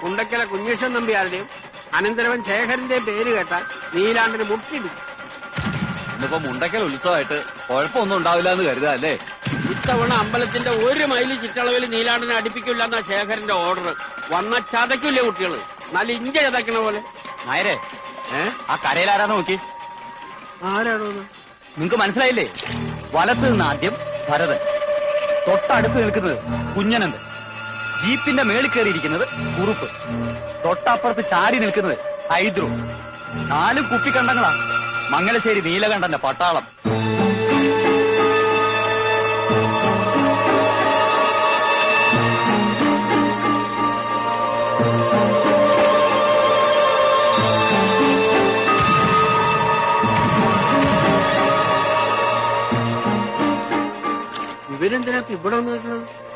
ഉണ്ടക്കല കുഞ്ഞേശ്വൻ നമ്പ്യാരുടെയും അനന്തരവൻ ശേഖരന്റെയും പേര് കേട്ടാൽ നീലാണ്ടിന് മുട്ടിടും ഇന്നിപ്പോ മുണ്ടക്കൽ ഉത്സവമായിട്ട് കുഴപ്പമൊന്നും ഉണ്ടാവില്ല എന്ന് കരുതാ അല്ലേ? ഇത്തവണ അമ്പലത്തിന്റെ ഒരു മൈലി ചുറ്റളവിൽ നീലാണ്ടിനെ അടുപ്പിക്കില്ല എന്നാ ശേഖരന്റെ ഓർഡർ വന്ന ചതയ്ക്കില്ലേ കുട്ടികൾ? നല്ല ഇഞ്ച ചതക്കണ പോലെ. നായരെ ആ കരയിൽ ആരാ നോക്കി. ആരാണോ നിങ്ങക്ക് മനസ്സിലായില്ലേ? വലത്ത് നിന്ന് ആദ്യം ഭരതൻ തൊട്ടടുത്ത് നിൽക്കുന്നത് കുഞ്ഞനന്ത് ജീപ്പിന്റെ മേളിൽ കയറിയിരിക്കുന്നത് കുറുപ്പ്. തൊട്ടപ്പുറത്ത് ചാരി നിൽക്കുന്നത് ഹൈദ്രു. നാലും കുപ്പിക്കണ്ടങ്ങളാ. മംഗലശ്ശേരി നീലകണ്ഠന്റെ പട്ടാളം. ഇവരെന്തിനാ ഇവിടെ വന്നിട്ടുള്ളത്